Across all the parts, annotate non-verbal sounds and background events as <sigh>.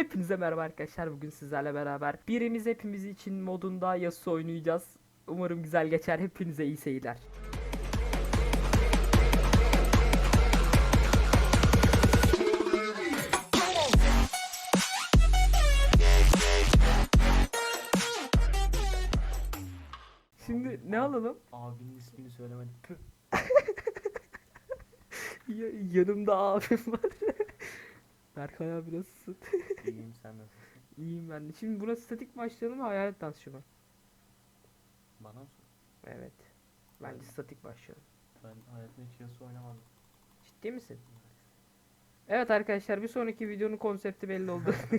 Hepinize merhaba arkadaşlar. Bugün sizlerle beraber birimiz hepimiz için modunda Yasuo oynayacağız. Umarım güzel geçer. Hepinize iyi seyirler. Şimdi ne alalım? Abinin ismini. <laughs> Ya- yanımda abim var. Berkay abi nasılsın? <laughs> İyiyim sen nasılsın? İyiyim ben de. Şimdi buna statik başlayalım mı hayalet dansçı mı? Bana mı? Evet. Bence statik başlayalım. Ben hayatımda hiç Yasuo oynamadım. Ciddi misin? Evet arkadaşlar bir sonraki videonun konsepti belli oldu. <laughs>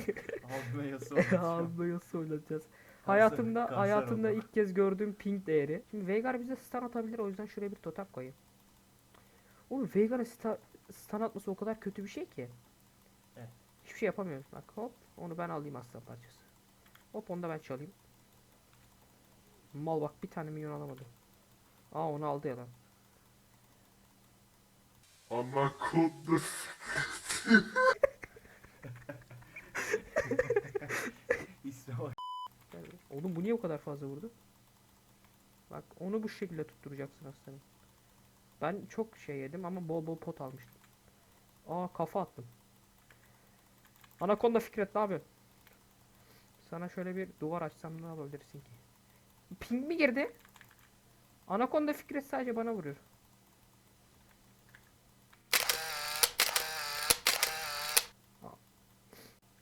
Abime Yasuo oynayacağım. Ağzına nasıl oynatacağız? Hayatımda kanser hayatımda oldu. ilk kez gördüğüm ping değeri. Şimdi Veigar bize stun atabilir o yüzden şuraya bir totem koyayım. Oğlum Veigar'a stun atması o kadar kötü bir şey ki. Evet. Hiçbir şey yapamıyoruz. Bak hop onu ben alayım aslan parçası. Hop onu da ben çalayım. Mal bak bir tane milyon alamadı. Aa onu aldı ya lan. <laughs> Gel be. Oğlum bu niye bu kadar fazla vurdu? Bak onu bu şekilde tutturacaksın aslanım. Ben çok şey yedim ama bol bol pot almıştım. Aa kafa attım. Anaconda Fikret ne yapıyorsun? Sana şöyle bir duvar açsam ne yapabilirsin ki? Ping mi girdi? Anaconda Fikret sadece bana vuruyor.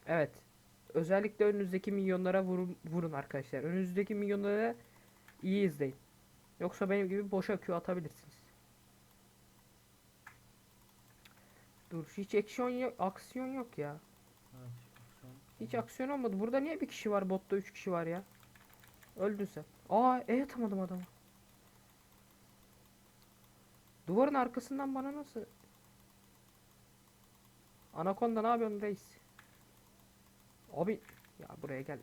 Evet. Özellikle önünüzdeki milyonlara vurun, vurun arkadaşlar. Önünüzdeki milyonlara iyi izleyin. Yoksa benim gibi boşa Q atabilirsiniz. Dur hiç aksiyon yok, aksiyon yok ya. Hiç aksiyon olmadı. Burada niye bir kişi var? Botta üç kişi var ya. Öldün sen. Aa E atamadım adamı. Duvarın arkasından bana nasıl? Anaconda ne yapıyorsun reis? Abi ya buraya gel.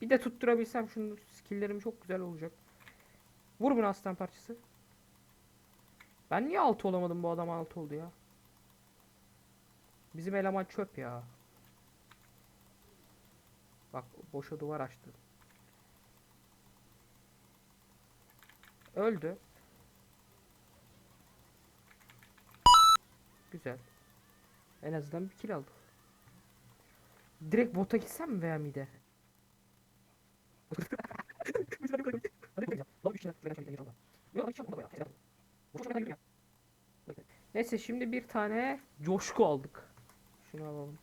Bir de tutturabilsem şunu skill'lerim çok güzel olacak. Vur bunu aslan parçası. Ben niye altı olamadım bu adam altı oldu ya? Bizim eleman çöp ya. Bak boşa duvar açtı. Öldü. Güzel. En azından bir kill aldık. Direkt bota gitsem mi veya mide? <laughs> Neyse şimdi bir tane coşku aldık. Şunu alalım.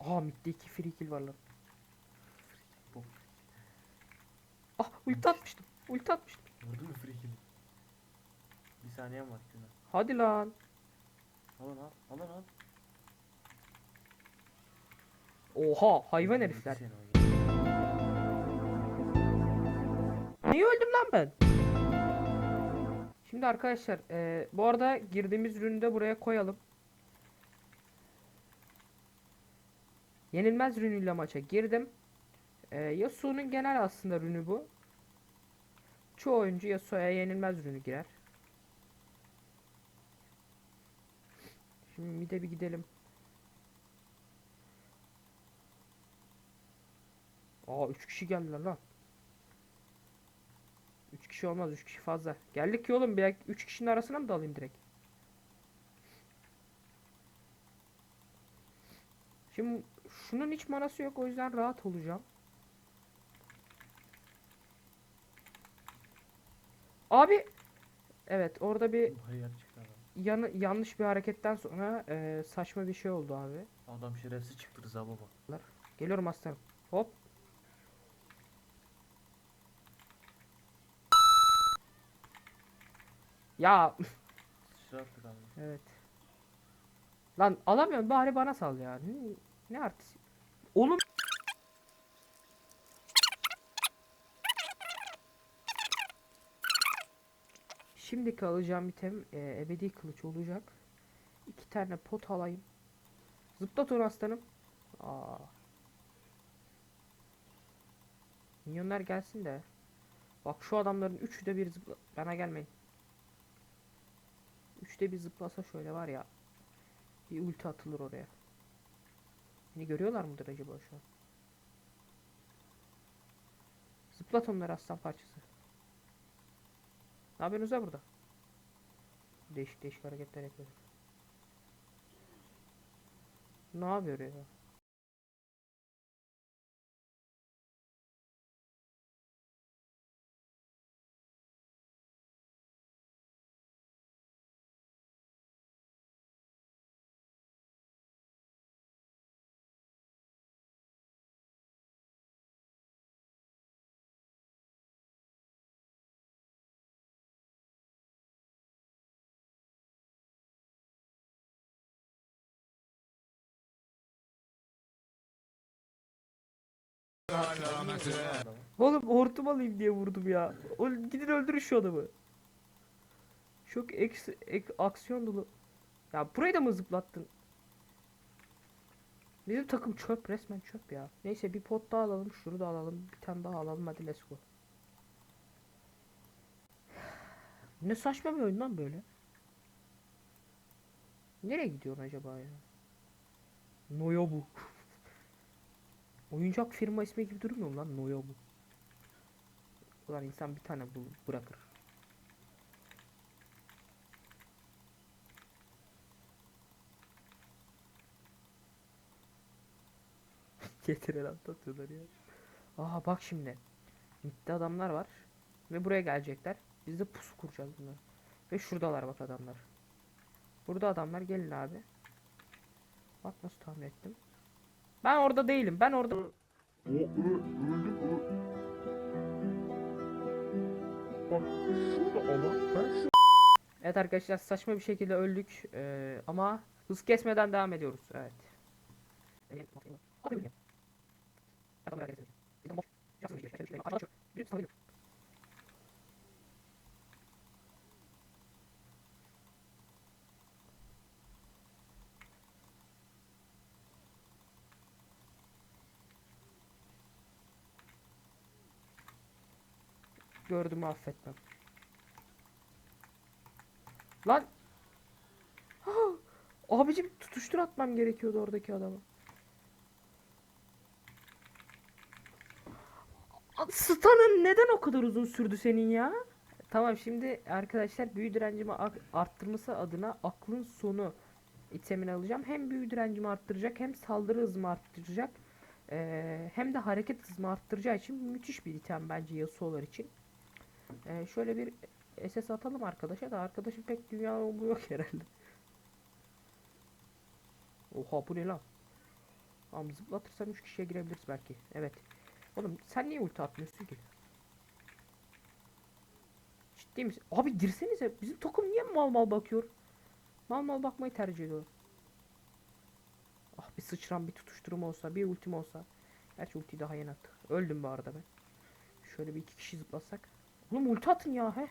Aa midde iki free kill var lan. Ah ulti atmıştım. Ulti atmıştım. Vurdu mu free kill'i? Bir saniyem var Günah. Hadi lan. Al lan al. Al lan al. Oha hayvan herifler. Niye öldüm lan ben? Şimdi arkadaşlar eee, bu arada girdiğimiz ürünü de buraya koyalım. Yenilmez ürünüyle maça girdim. Eee Yasuo'nun genel aslında ürünü bu. Çoğu oyuncu Yasuo'ya yenilmez ürünü girer. Şimdi bir de bir gidelim. Aa 3 kişi geldiler lan. 3 kişi olmaz 3 kişi fazla. Geldik ki oğlum bir 3 kişinin arasına mı dalayım direkt? Şimdi şunun hiç manası yok o yüzden rahat olacağım. Abi Evet orada bir yanı, yanlış bir hareketten sonra eee, saçma bir şey oldu abi. Adam şerefsiz çıktı Rıza baba. Geliyorum aslanım. Hop. Ya evet. Lan alamıyorum bari bana sal ya. Ne, ne artist? Oğlum Şimdiki alacağım item e, ebedi kılıç olacak. İki tane pot alayım. Zıplat onu aslanım. Aa. Minyonlar gelsin de. Bak şu adamların üçü de bir zıpla... Bana gelmeyin. Üçte bir zıplasa şöyle var ya. Bir ulti atılır oraya. Beni görüyorlar mıdır acaba şu an? Zıplat onları aslan parçası. Ne yapıyorsunuz ha burada? Değişik değişik hareketler yapıyor. Ne yapıyor ya? Oğlum hortum alayım diye vurdum ya. Oğlum gidin öldürün şu adamı. Çok eks, ek, aksiyon dolu. Ya burayı da mı zıplattın? Bizim takım çöp resmen çöp ya. Neyse bir pot daha alalım. Şunu da alalım. Bir tane daha alalım. Hadi let's go. Ne saçma bir oyun böyle. Nereye gidiyorsun acaba ya? Noyobu. Oyuncak firma ismi gibi durmuyor mu lan Noyobu? Ulan insan bir tane bul bırakır. <laughs> Getiren atlatıyorlar ya. Aa bak şimdi. Mitte adamlar var. Ve buraya gelecekler. Biz de pusu kuracağız bunları. Ve şuradalar bak adamlar. Burada adamlar gelin abi. Bak nasıl tahmin ettim. Ben orada değilim. Ben orada. Bak şurada alan ben Evet arkadaşlar saçma bir şekilde öldük Ee, ama hız kesmeden devam ediyoruz. Evet. Gördüğümü affetmem. Lan. <gasps> Abicim tutuştur atmam gerekiyordu oradaki adamı. Stan'ın neden o kadar uzun sürdü senin ya? Tamam şimdi arkadaşlar büyü direncimi arttırması adına aklın sonu itemini alacağım. Hem büyü direncimi arttıracak hem saldırı hızımı arttıracak. Ee, hem de hareket hızımı arttıracağı için müthiş bir item bence Yasuo'lar için. Ee, şöyle bir SS atalım arkadaşa da arkadaşın pek dünya olduğu yok herhalde. Oha bu ne lan? Tamam zıplatırsam 3 kişiye girebiliriz belki. Evet. Oğlum sen niye ulti atmıyorsun ki? Ciddi misin? Abi girsenize. Bizim takım niye mal mal bakıyor? Mal mal bakmayı tercih ediyor. Ah bir sıçram bir tutuşturum olsa bir ultim olsa. Gerçi ultiyi daha yeni attık. Öldüm bu arada ben. Şöyle bir iki kişi zıplasak. Oğlum ulti atın ya he.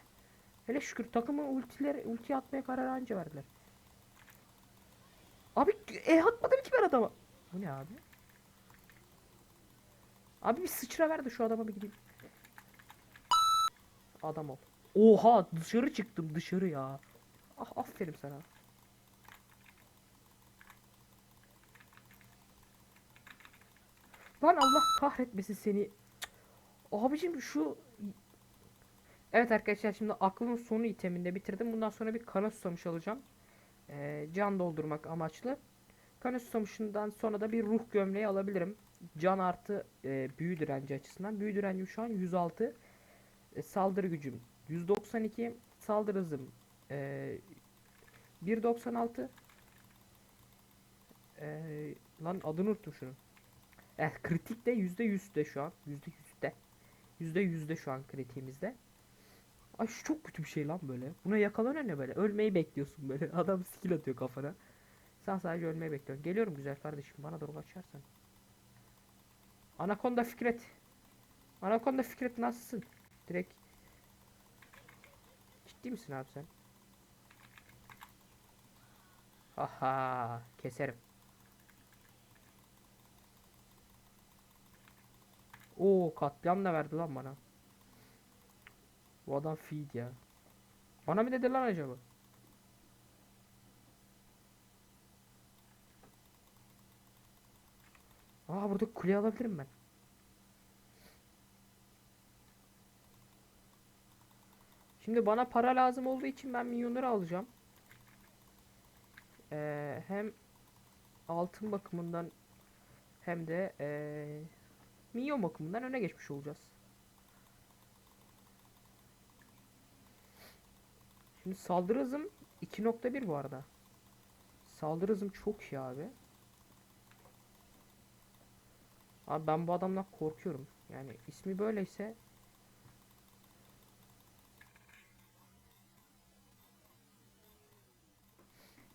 Hele şükür takımı ultiler ulti atmaya karar anca verdiler. Abi e atmadım ki ben adama. Bu ne abi? Abi bir sıçra ver de şu adama bir gideyim. Adam ol. Oha dışarı çıktım dışarı ya. Ah aferin sana. Lan Allah kahretmesin seni. Abicim şu Evet arkadaşlar şimdi aklın sonu iteminde bitirdim. Bundan sonra bir kana susamış alacağım. Ee, can doldurmak amaçlı. Kana susamışından sonra da bir ruh gömleği alabilirim. Can artı e, büyü direnci açısından. Büyü direncim şu an 106. E, saldırı gücüm 192. Saldırı hızım e, 1.96. E, lan adını unuttum şunun. Eh kritik de %100'de şu an. %100'de. %100'de şu an kritiğimizde. Ay şu çok kötü bir şey lan böyle. Buna yakalanıyor ne böyle? Ölmeyi bekliyorsun böyle. <laughs> Adam skill atıyor kafana. Sen sadece ölmeyi bekliyorsun. Geliyorum güzel kardeşim. Bana doğru kaçarsan. Anaconda Fikret. Anaconda Fikret nasılsın? Direkt. Ciddi misin abi sen? Aha keserim. Oo katliam da verdi lan bana. Bu adam feed ya. Bana mı dedi lan acaba? Aa burada kule alabilirim ben. Şimdi bana para lazım olduğu için ben milyonları alacağım. Ee, hem altın bakımından hem de ee, milyon bakımından öne geçmiş olacağız. Şimdi saldırı hızım 2.1 bu arada. Saldırı hızım çok iyi abi. Abi ben bu adamdan korkuyorum. Yani ismi böyleyse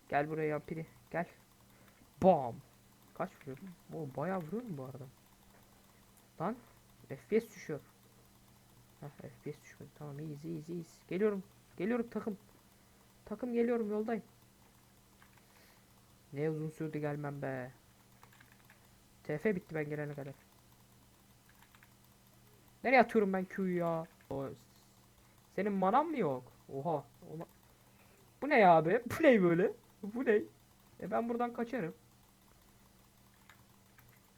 Gel buraya yampiri. Gel. Bam. Kaç vuruyor? O bayağı vuruyor mu bu arada? Lan FPS düşüyor. Heh, FPS düşmedi. Tamam iyiyiz iyiyiz iyiyiz. Geliyorum. Geliyorum takım. Takım geliyorum yoldayım. Ne uzun sürdü gelmem be. TF bitti ben gelene kadar. Nereye atıyorum ben Q'yu ya? O, senin manan mı yok? Oha. Ola- Bu ne ya abi? <laughs> Bu ne böyle? Bu ne? E ben buradan kaçarım.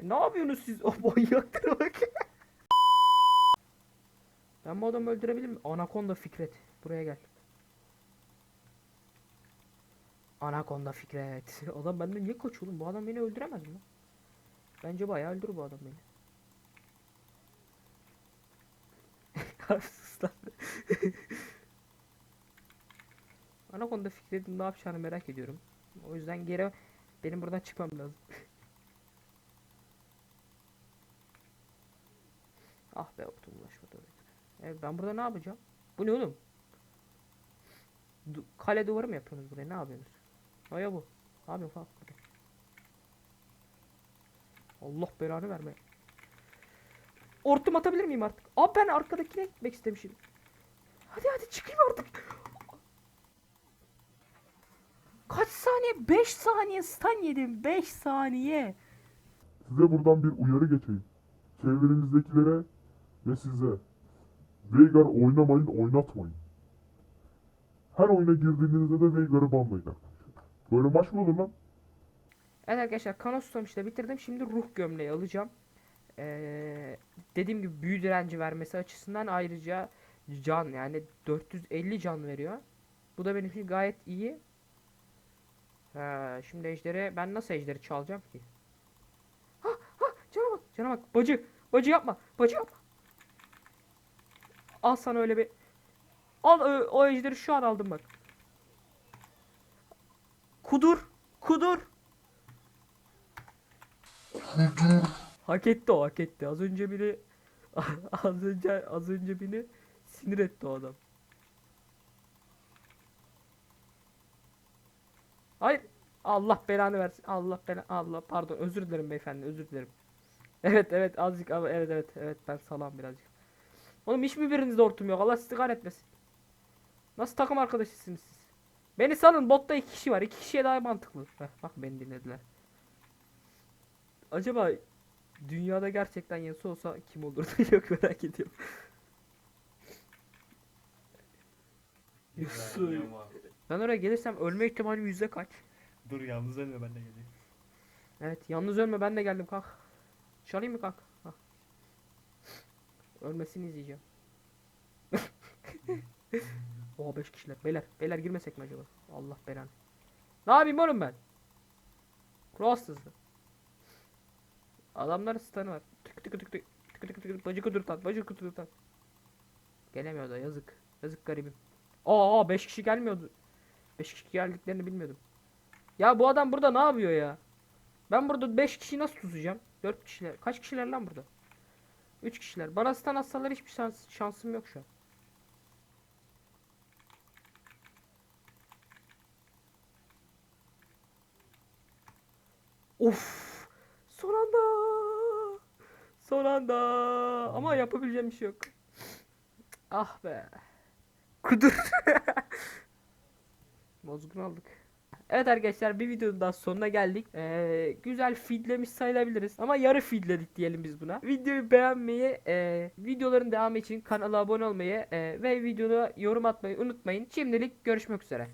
E ne yapıyorsunuz siz? <laughs> O manyaklara bak. ben bu adamı öldürebilir miyim? Anaconda Fikret. Buraya gel. Anaconda Fikret. <laughs> Adam benden niye kaçıyor oğlum? Bu adam beni öldüremez mi? Bence bayağı öldürür bu adam beni. <laughs> Sus lan. <laughs> Anaconda Fikret'in ne yapacağını merak ediyorum. O yüzden geri benim buradan çıkmam lazım. ah be optum ulaşmadı oraya. Evet ben burada ne yapacağım? Bu ne oğlum? Du- kale duvarı mı yapıyorsunuz buraya? Ne yapıyorsunuz? Aya bu. Ne yapıyorsun? Allah belanı verme. Ortum atabilir miyim artık? Abi ben arkadakine gitmek istemişim. Hadi hadi çıkayım artık. Kaç saniye? 5 saniye stun yedim. 5 saniye. Size buradan bir uyarı geçeyim. Çevrenizdekilere ve size. Veigar oynamayın, oynatmayın. Her oyuna girdiğinizde de Veigar'ı banlayın arkadaşlar. Böyle maç mı olur lan? Evet arkadaşlar kan işte bitirdim. Şimdi ruh gömleği alacağım. Ee, dediğim gibi büyü direnci vermesi açısından ayrıca can yani 450 can veriyor. Bu da benim için gayet iyi. Ha, şimdi ejderi ben nasıl ejderi çalacağım ki? Ha ha cana bak cana bak bacı bacı yapma bacı yapma. Al sana öyle bir al ö- o ejderi şu an aldım bak. Kudur kudur. Hak etti o hak etti. Az önce biri <laughs> az önce az önce beni sinir etti o adam. Hayır. Allah belanı versin. Allah belanı. Allah pardon özür dilerim beyefendi özür dilerim. Evet evet azıcık evet evet evet ben salam birazcık. Oğlum hiç mi birinizde hortum yok? Allah sizi kahretmesin. Nasıl takım arkadaşısınız siz? Beni salın botta iki kişi var. iki kişiye daha mantıklı. Heh, bak beni dinlediler. Acaba dünyada gerçekten Yasuo olsa kim olurdu <laughs> çok merak ediyorum. Yasuo. Ben oraya gelirsem ölme ihtimalim yüzde kaç? Dur yalnız ölme ben de geleyim. Evet yalnız ölme ben de geldim kalk. Çalayım mı kalk? Hah. Ölmesini izleyeceğim. <laughs> Oha 5 kişiler. Beyler, beyler girmesek mi acaba? Allah belanı. Ne yapayım oğlum ben? Cross hızlı. Adamların stun'ı var. Tık tık tık tık tık tık tık tık bacı kudurtan bacı kudurtan. Gelemiyor da yazık. Yazık garibim. Aa 5 kişi gelmiyordu. 5 kişi geldiklerini bilmiyordum. Ya bu adam burada ne yapıyor ya? Ben burada 5 kişi nasıl tutacağım? 4 kişiler. Kaç kişiler lan burada? 3 kişiler. Bana stun atsalar hiçbir şans, şansım yok şu an. Of! Son anda! Son anda! Ama yapabileceğim bir şey yok. Ah be. Kudur. <laughs> Bozgun aldık. Evet arkadaşlar bir videonun daha sonuna geldik. Ee, güzel feedlemiş sayılabiliriz. Ama yarı feedledik diyelim biz buna. Videoyu beğenmeyi, e, videoların devamı için kanala abone olmayı e, ve videoda yorum atmayı unutmayın. Şimdilik görüşmek üzere.